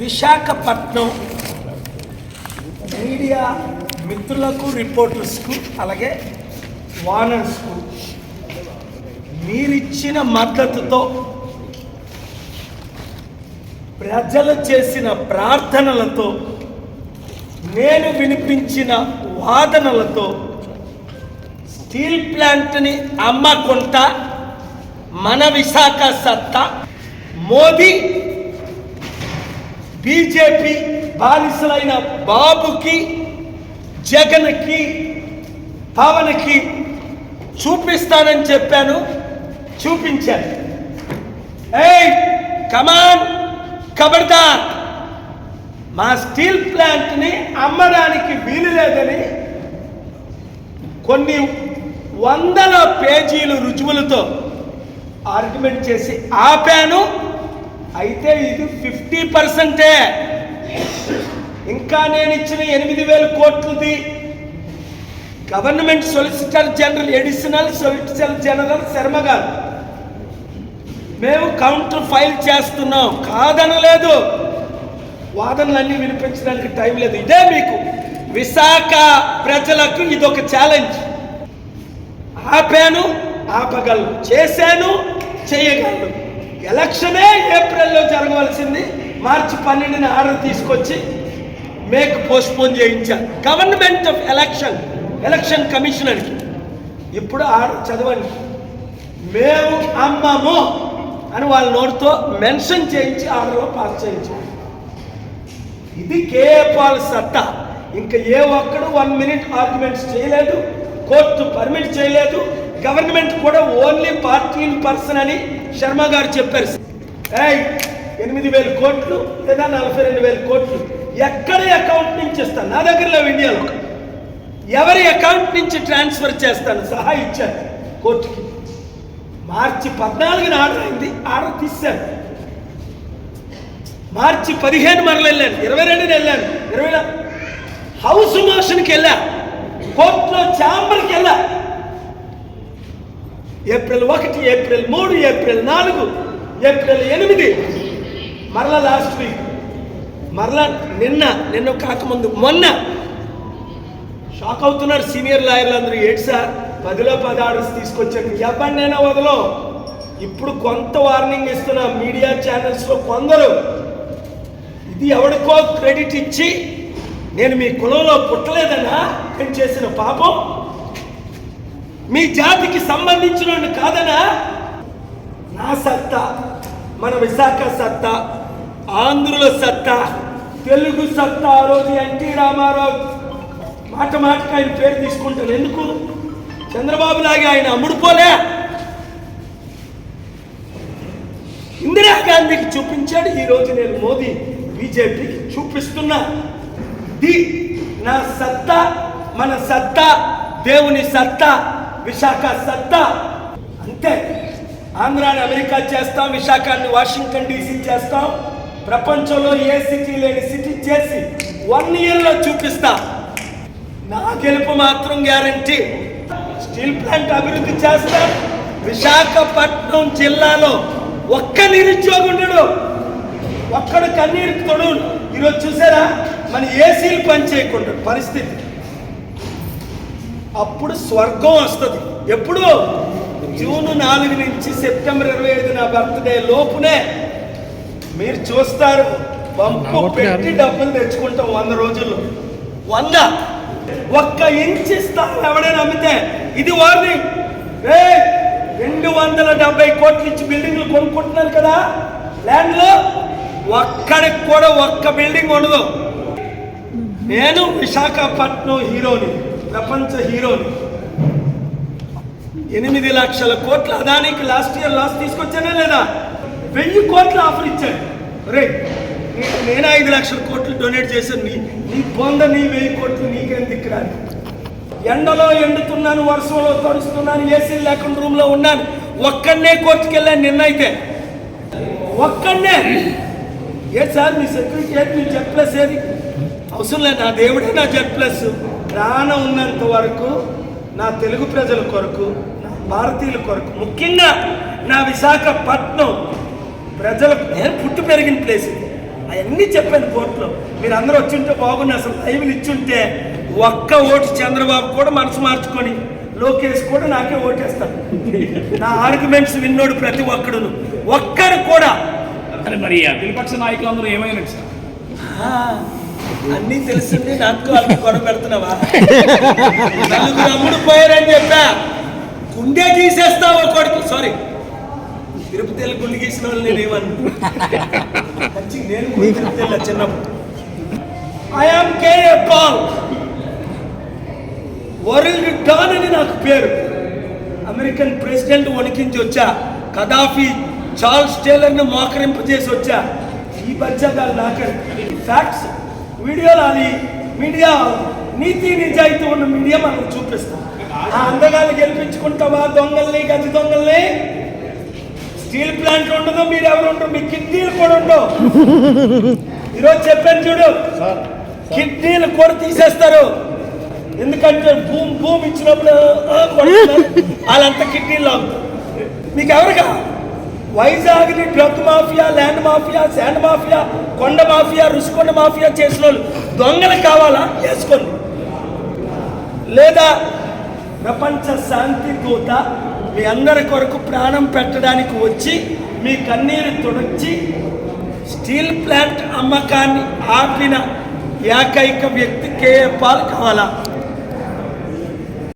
Visakhapatnam media మిత్రులకు రిపోర్టర్స్కు అలాగే వానర్స్కు మీరిచ్చిన మద్దతుతో ప్రజలు చేసిన ప్రార్థనలతో నేను వినిపించిన వాదనలతో స్టీల్ ప్లాంట్ని అమ్మకుంటా మన విశాఖ సత్తా మోదీ బీజేపీ బానిసలైన బాబుకి జగన్కి పవన్కి చూపిస్తానని చెప్పాను చూపించాను. ఏయ్ కమాన్ కబర్దార్ మా స్టీల్ ప్లాంట్ని అమ్మడానికి వీలు లేదని కొన్ని వందల పేజీలు రుజువులతో ఆర్గ్యుమెంట్ చేసి ఆపాను. అయితే ఇది ఫిఫ్టీ పర్సెంటే. ఇంకా నేను ఇచ్చిన ఎనిమిది వేల కోట్లది. Government solicitor general additional solicitor general Sharma garu. మేము కౌంటర్ ఫైల్ చేస్తున్నాం. కాదనలేదు. వాదనలన్నీ వినిపించడానికి టైం లేదు. ఇదే మీకు. విశాఖ ప్రజలకు ఇది ఒక ఛాలెంజ్ ఆపాను ఆపగలను. చేశాను చేయగలను. ఎలక్షనే ఏప్రిల్లో జరగవలసింది. మార్చి పన్నెండున ఆర్డర్ తీసుకొచ్చి మేక్ పోస్ట్పోన్ చేయించాను గవర్నమెంట్ ఆఫ్ ఎలక్షన్ ఎలక్షన్ కమిషనర్కి ఇప్పుడు ఆర్డర్ చదవండి. మేము అమ్మము అని వాళ్ళ నోటితో మెన్షన్ చేయించి ఆర్డర్లో పాస్ చేయించాం. ఇది కేపాల్ సత్తా. ఇంకా ఏ ఒక్కడు వన్ మినిట్ ఆర్గ్యుమెంట్స్ చేయలేదు కోర్టు పర్మిట్ చేయలేదు. గవర్నమెంట్ కూడా ఓన్లీ పార్టీ ఇన్ పర్సన్ అని శర్మ గారు చెప్పారు. ఎనిమిది వేల కోట్లు లేదా నలభై రెండు వేల కోట్లు ఎక్కడ అకౌంట్ నుంచి ఇస్తాను? నా దగ్గర లేవు ఇండియాలో. ఎవరి అకౌంట్ నుంచి ట్రాన్స్ఫర్ చేస్తాను? సహా ఇచ్చారు. కోర్టుకి. మార్చి పద్నాలుగున ఆర్డర్ అయింది. ఆర్డర్ తీశాను మార్చి పదిహేను మరల వెళ్ళాను. ఇరవై రెండున వెళ్ళాను. ఇరవై హౌస్ మోషన్కి వెళ్ళా. కోర్టులో ఛాంబర్కి వెళ్ళా. ఏప్రిల్ ఒకటి ఏప్రిల్ మూడు ఏప్రిల్ నాలుగు ఏప్రిల్ ఎనిమిది. మరలా లాస్ట్ వీక్ మరలా నిన్న నిన్న కాకముందు మొన్న. షాక్ అవుతున్నారు సీనియర్ లాయర్లు అందరూ. ఏడు సార్ పదిలో పది ఆర్డర్స్ తీసుకొచ్చాను ఎవరినైనా వదలో. ఇప్పుడు కొంత వార్నింగ్ ఇస్తున్న మీడియా ఛానల్స్లో కొందరు. ఇది ఎవరికో క్రెడిట్ ఇచ్చి నేను మీ కులంలో పుట్టలేదన్నా నేను చేసిన పాపం. మీ జాతికి సంబంధించిన కాదనా? నా సత్తా మన విశాఖ సత్తా ఆంధ్రుల సత్తా తెలుగు సత్తా ఆ రోజు ఎన్టీ రామారావు మాట మాటకు ఆయన పేరు తీసుకుంటాను. ఎందుకు? చంద్రబాబు లాగా ఆయన అమ్ముడుపోలే ఇందిరాగాంధీకి చూపించాడు. ఈ రోజు నేను మోదీ బీజేపీకి చూపిస్తున్నా. ది నా సత్తా మన సత్తా దేవుని సత్తా విశాఖ సత్తా. అంతే. ఆంధ్రాని అమెరికా చేస్తాం విశాఖాన్ని వాషింగ్టన్ డీసీ చేస్తాం. ప్రపంచంలో ఏ సిటీ లేని సిటీ చేసి వన్ ఇయర్లో చూపిస్తా. నా గెలుపు మాత్రం గ్యారంటీ. స్టీల్ ప్లాంట్ అభివృద్ధి చేస్తా. విశాఖపట్నం జిల్లాలో ఒక్క నిరుద్యోగుండడు ఒక్కడు కన్నీరు తొడు ఈరోజు చూసారా? మన ఏసీలు పనిచేయకుండా పరిస్థితి. అప్పుడు స్వర్గం వస్తుంది. ఎప్పుడు? జూన్ నాలుగు నుంచి సెప్టెంబర్ ఇరవై ఐదు నా బర్త్డే లోపునే. మీరు చూస్తారు పంపు పెట్టి డబ్బులు తెచ్చుకుంటాం వంద రోజుల్లో. వంద? ఒక్క ఇంచ్ స్థలం ఎవడైనా అమ్మితే ఇది వార్నింగ్. రే రెండు వందల డెబ్బై కోట్ల ఇచ్చి బిల్డింగ్లు కొనుక్కుంటున్నారు కదా? ల్యాండ్లో ఒక్కడికి కూడా ఒక్క బిల్డింగ్ ఉండదు. నేను విశాఖపట్నం హీరోని. ప్రపంచ హీరోని. ఎనిమిది లక్షల కోట్ల అదానికి లాస్ట్ ఇయర్ లాస్ తీసుకొచ్చానే లేదా? వెయ్యి కోట్లు ఆఫర్ ఇచ్చాడు. రే నేను ఐదు లక్షల కోట్లు డొనేట్ చేశాను. నీ నీ పొంద నీ వెయ్యి కోట్లు నీకేం దిక్కురాని? ఎండలో ఎండుతున్నాను వర్షంలో తడుస్తున్నాను ఏసీ లేకుండా రూమ్లో ఉన్నాను. ఒక్కడనే కోర్టుకి వెళ్ళాను నిన్నైతే. ఒక్కడనే. ఏ సార్ మీ సెక్యూరిటీ ఏది? మీ జెడ్ ప్లస్ ఏది? అవసరం లేదు నా దేవుడే నా జెడ్ ప్లస్ ప్రాణం ఉన్నంత వరకు నా తెలుగు ప్రజల కొరకు నా భారతీయుల కొరకు ముఖ్యంగా నా విశాఖపట్నం ప్రజలకు నేను పుట్టి పెరిగిన ప్లేస్ అవన్నీ చెప్పాను కోర్టులో. మీరు అందరూ వచ్చింటే బాగుంది అసలు లైవ్లు ఇచ్చుంటే ఒక్క ఓటు చంద్రబాబు కూడా మనసు మార్చుకొని లోకేష్ కూడా నాకే ఓటేస్తాను నా ఆర్గ్యుమెంట్స్ విన్నోడు ప్రతి ఒక్కడును. ఒక్కడు కూడా. అరే మరి ప్రతిపక్ష నాయకులందరూ సార్? ఆ, అన్నీ తెలుస్తుంది నాకు వాళ్ళకి గొడవ పెడుతున్నావా? నలుగురు అమ్ముడు పోయారని చెప్పా. గుండె గీసేస్తావు కొడుకు? సారీ తిరుపతి గుండె గీసిన వాళ్ళు నేను ఏమన్నా? నేను తిరుపతి వెళ్ళా చిన్నప్పుడు. I'm K A Paul world don అని నాకు పేరు. అమెరికన్ ప్రెసిడెంట్ వణికించి వచ్చా. కదాఫీ చార్ల్స్ టేలర్ని మోకరింపజేసి వచ్చా. ఈ బచ్చాగాలు నాకండి ఫ్యాక్ట్స్ వీడియోలు అది మీడియా నీతి నిజాయితీ ఉన్న మీడియా మనకు చూపిస్తాం ఆ అందగాలు గెలిపించుకుంటావా? దొంగల్ని గది దొంగల్ని? స్టీల్ ప్లాంట్ ఉండదు మీరు ఎవరు ఉండరు మీ కిడ్నీలు కూడా ఉండవు. ఈరోజు చెప్పాను చూడు కిడ్నీలు కూడా తీసేస్తారు. ఎందుకంటే భూమి భూమి ఇచ్చినప్పుడు. వాళ్ళంతా కిడ్నీలు లాగుతారు. మీకు ఎవరుగా వైజాగ్ని drug mafia land mafia sand mafia కొండ మాఫియా రుషికొండ మాఫియా చేసిన వాళ్ళు దొంగలు కావాలా? వేసుకోండి. లేదా ప్రపంచ శాంతి దూత మీ అందరి కొరకు ప్రాణం పెట్టడానికి వచ్చి మీ కన్నీరు తుడచి స్టీల్ ప్లాంట్ అమ్మకాన్ని ఆపిన ఏకైక వ్యక్తి కేఏ పాల్ కావాలా?